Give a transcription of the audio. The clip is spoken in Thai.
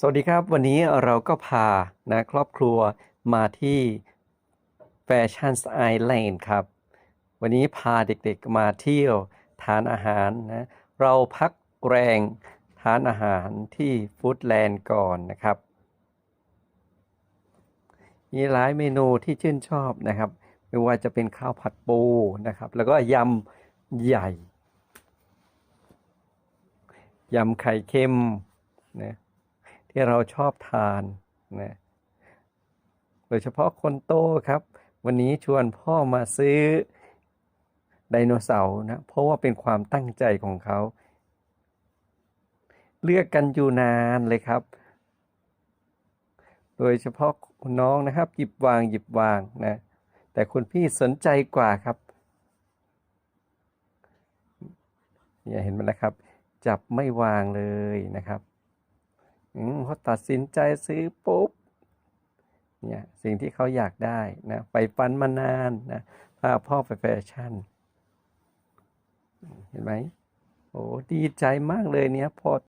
สวัสดีครับ วันนี้เราก็พานะครอบครัวมาที่แฟชั่นไอแลนด์ครับ วันนี้พาเด็กๆมาเที่ยวทานอาหารนะเราพักแรงทานอาหารที่ฟู้ดแลนด์ก่อนนะครับ มีหลายเมนูที่ชื่นชอบนะครับ ไม่ว่าจะเป็นข้าวผัดปูนะครับ แล้วก็ยำใหญ่ยำไข่เค็มนะ ที่เราชอบทานนะโดยเฉพาะคนโตครับ วันนี้ชวนพ่อมาซื้อไดโนเสาร์นะเพราะว่าเป็นความตั้งใจของเขา เลือกกันอยู่นานเลยครับ โดยเฉพาะคุณน้องนะครับ หยิบวางหยิบวางนะแต่คุณพี่สนใจกว่าครับเนี่ยเห็นไหมนะครับ จับไม่วางเลยนะครับ เขาตัดสินใจซื้อปุ๊บเนี่ยสิ่งที่เขาอยากได้นะไปฟันมานานนะพาพ่อไปแฟชั่น เห็นไหมโอ้ดีใจมากเลยเนี่ยพอ